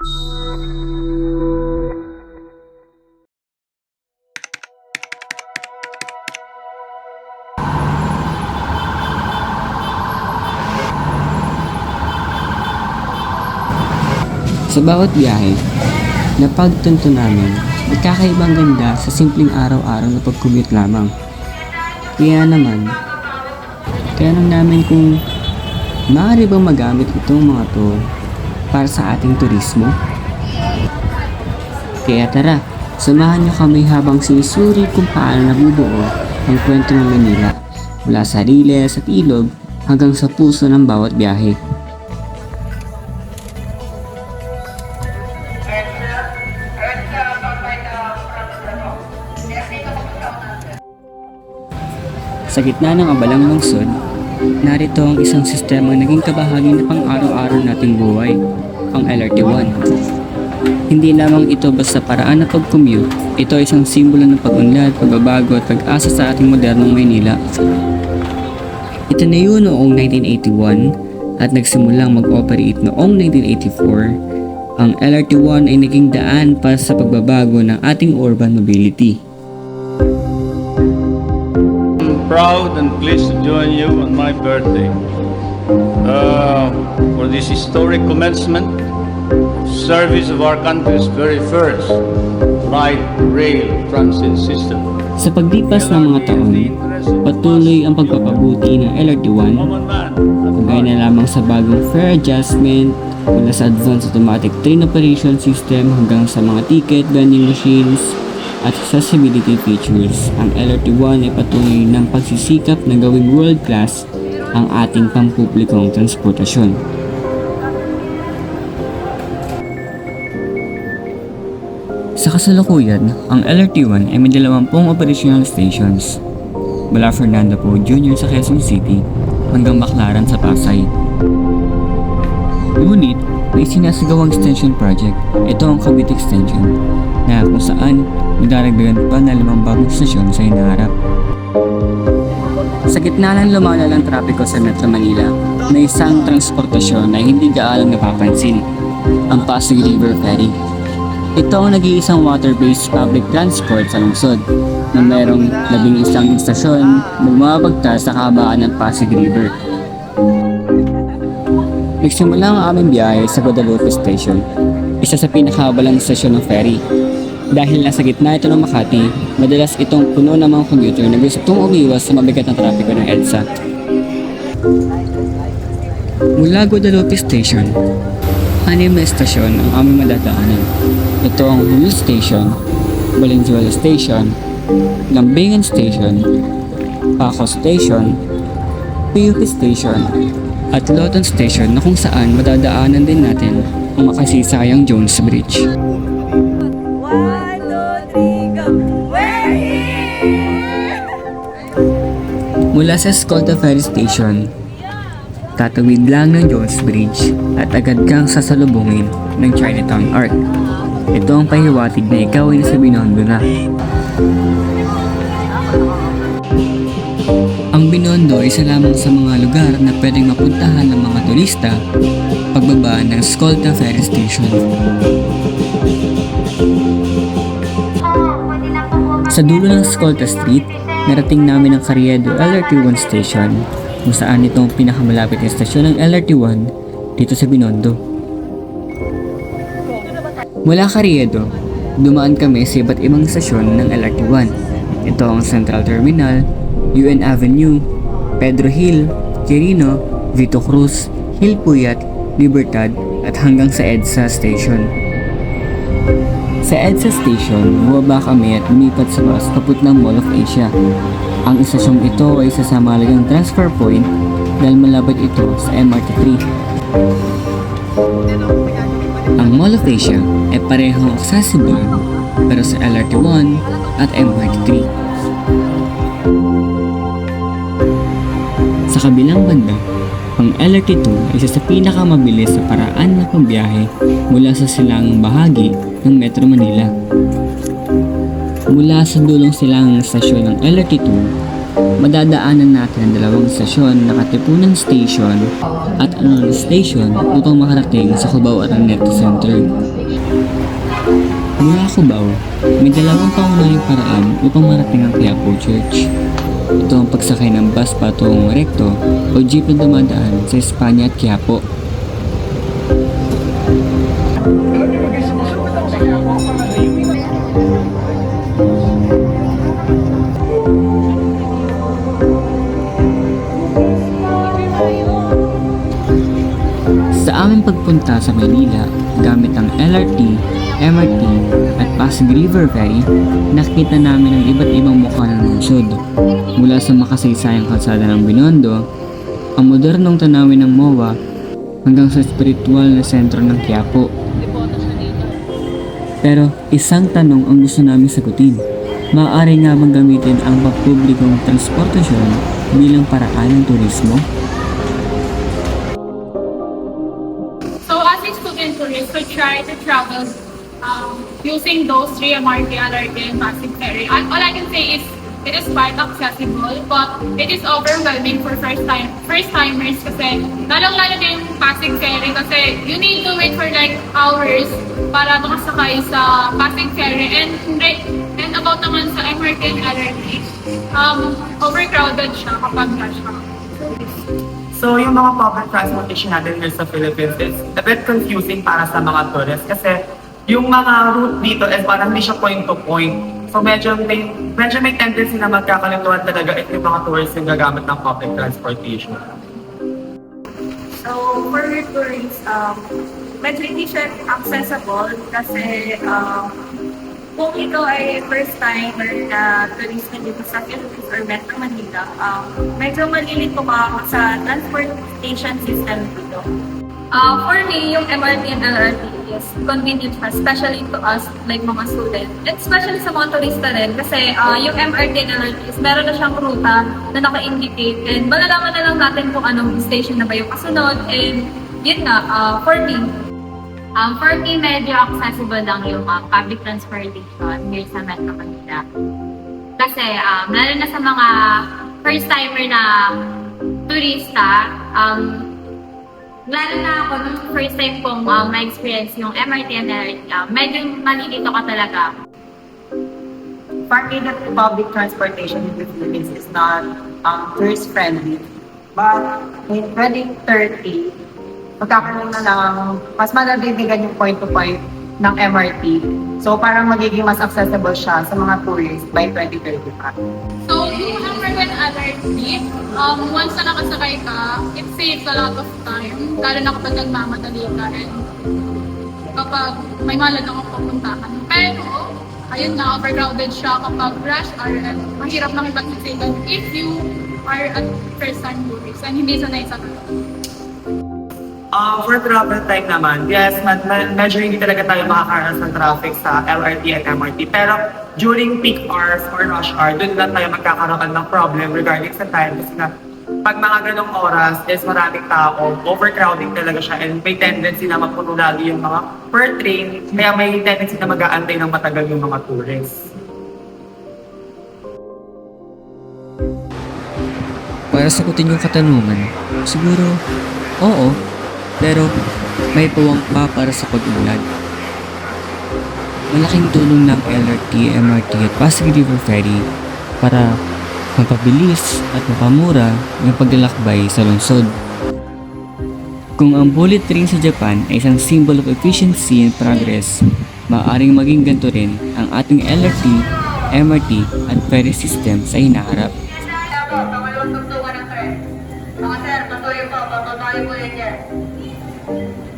Sa bawat biyahe, napagtunto namin, nagkakaibang ganda sa simpleng araw-araw na pag-commute lamang. Kaya naman, kaya nang namin kung maaari bang magamit itong mga to para sa ating turismo? Kaya tara, samahan niyo kami habang sinisuri kung paano nabubuo ang kwento ng Manila mula sa riles at ilog hanggang sa puso ng bawat biyahe. Sa gitna ng abalang lungsod, narito ang isang sistema naging kabahagi na pang-araw-araw nating buhay, ang LRT-1. Hindi lamang ito basta paraan na pag-commute, ito ay isang simbolo ng pag-unlad, pagbabago at pag-asa sa ating modernong Maynila. Ito na yun noong 1981 at nagsimulang mag-operate noong 1984. Ang LRT-1 ay naging daan para sa pagbabago ng ating urban mobility. Proud and pleased to join you on my birthday uh, for this historic commencement service of our country's very first light rail transit system. Sa paglipas ng mga taon, patuloy ang pagpapabuti ng LRT-1 Common man, Kagaya na lamang sa bagong fare adjustment, mula sa advanced automatic train operation system hanggang sa mga ticket vending machines at accessibility features, ang LRT1 ay patuloy ng pagsisikap na gawing world class ang ating pampublikong transportasyon. Sa kasalukuyan, ang LRT1 ay may dalawampung operational stations mula Fernando Poe Jr. sa Quezon City hanggang Baclaran sa Pasay. Ngunit, may sinasagawang extension project, ito ang Cavite Extension, na kung saan magdaragdagan pa na limang bagong stasyon sa hinaharap. Sa gitna ng lumalalang trapiko sa Metro Manila, may isang transportasyon na hindi gaano napapansin, ang Pasig River Ferry. Ito ang nag-iisang water-based public transport sa lungsod na merong labing isang istasyon na bumabagta sa kahabaan ng Pasig River. Nagsimula ang aming biyahe sa Guadalupe Station, isa sa pinakabalang istasyon ng ferry. Dahil nasa gitna ito ng Makati, madalas itong puno ng mga commuter na gustong umiwas sa mabigat na trapiko ng EDSA. Mula Guadalupe Station, anim na estasyon ang aming madadaanan. Ito ang Hulu Station, Valenzuela Station, Lambingan Station, Paco Station, PUP Station, at Loton Station na kung saan madadaanan din natin ang makasisayang Jones Bridge. Mula sa Escolta Ferry Station, tatawid lang ng Jones Bridge at agad kang sasalubungin ng Chinatown Arc. Ito ang pahiwatig na ikaw ay nasa Binondo na. Ang Binondo isa lamang sa mga lugar na pwedeng mapuntahan ng mga turista pagbaba ng Escolta Ferry Station. Sa dulo ng Escolta Street, narating namin ang Carriedo LRT1 Station kung saan ito ang pinakamalapit na estasyon ng LRT1 dito sa Binondo. Mula Carriedo, dumaan kami sa iba't ibang estasyon ng LRT1. Ito ang Central Terminal, UN Avenue, Pedro Hill, Quirino, Vito Cruz, Hill Puyat, Libertad at hanggang sa EDSA Station. Sa EDSA Station, bumaba kami at lumipat sa bus papuntang Mall of Asia. Ang istasyong ito ay isa sa mahalagang transfer point dahil malapit ito sa MRT3. Ang Mall of Asia ay parehong accessible pero sa LRT1 at MRT3. Sa kabilang banda, ang LRT2 ay isa sa pinakamabilis sa paraan ng pagbiyahe mula sa silangang bahagi ng Metro Manila. Mula sa dulong silangang stasyon ng LRT2, madadaanan natin ang dalawang stasyon na Katipunan Station at Anolo Station upang makarating sa Cubao Araneta Center. Mula Cubao, may dalawang pangunahing paraan upang marating ang Quiapo Church. Ito ang pagsakay ng bus patungong Recto o jeep na dumadaan sa Espanya at Quiapo. Sa aming pagpunta sa Maynila, gamit ang LRT, MRT, at Pasig River Ferry, nakita namin ang iba't ibang mukha ng lungsod. Mula sa makasaysayang kalsada ng Binondo, ang modernong tanawin ng MOA, hanggang sa spiritual na sentro ng Quiapo. Pero isang tanong ang gusto namin sagutin. Maaari nga bang gamitin ang pampublikong transportasyon bilang paraan ng turismo? So as a student tourist, we try to travel um, using those three MRT, LRT, and Pasig Ferry. All I can say is it is quite accessible, but it is overwhelming for first time first timers kasi lalong lalo din yung Pasig Ferry kasi you need to wait for like hours para makasakay sa Pasig Ferry and and about naman sa MRT and LRT, um, overcrowded siya kapag rush. So, yung mga public transportation natin here sa Philippines is a bit confusing para sa mga tourists kasi yung mga route dito is parang hindi siya point to point. So, medyo may, medyo may tendency na magkakalintuan talaga if yung mga tourists yung gagamit ng public transportation. So, for tourists, um, medyo hindi siya accessible kasi um, kung ikaw ay first timer na turista dito sa Philippines or Metro Manila, um, medyo malilito ka sa transportation system dito. Uh, for me, yung MRT and LRT is convenient siya, especially to us, like mga students. And especially sa mga turista rin, kasi uh, yung MRT and LRT is meron na siyang ruta na naka-indicate and malalaman na lang natin kung anong station na ba yung kasunod. And yun nga, uh, for me, um, for me, medyo accessible lang yung uh, public transportation here sa Metro Manila. Kasi um, lalo na sa mga first-timer na turista, um, Lalo na ako, nung first time kong um, ma-experience yung MRT and LRT, um, medyo malilito ka talaga. Me, the public transportation in the Philippines is not um, tourist friendly. But in 2030, magkakaroon na ng mas malabibigyan yung point to point ng MRT. So parang magiging mas accessible siya sa mga tourists by 2035. So, yung MRT LRT, um, once na nakasakay ka, it saves a lot of time, lalo na kapag nagmamadali ka and kapag may malad akong pupuntahan. Pero, ayun na, overcrowded siya kapag rush hour and mahirap nang ipagsisigan if you are a first-time tourist and hindi sanay sa Uh, for travel time naman, yes, med- med- medyo hindi talaga tayo makakaranas ng traffic sa LRT at MRT. Pero during peak hours or rush hour, dun lang tayo magkakaroon ng problem regarding sa time. Kasi na, pag mga ganong oras is maraming tao, overcrowding talaga siya and may tendency na mapuno lagi yung mga per train, kaya may tendency na mag-aantay ng matagal yung mga tourists. Para sagutin yung katanungan, siguro, oo, pero may pawang pa para sa pag-unlad. Malaking tulong ng LRT, MRT at Pasig River Ferry para mapabilis at mapamura yung paglalakbay sa lungsod. Kung ang bullet train sa Japan ay isang symbol of efficiency and progress, maaaring maging ganito rin ang ating LRT, MRT at ferry system sa hinaharap. Mga sir, patuloy po. Patuloy po yan.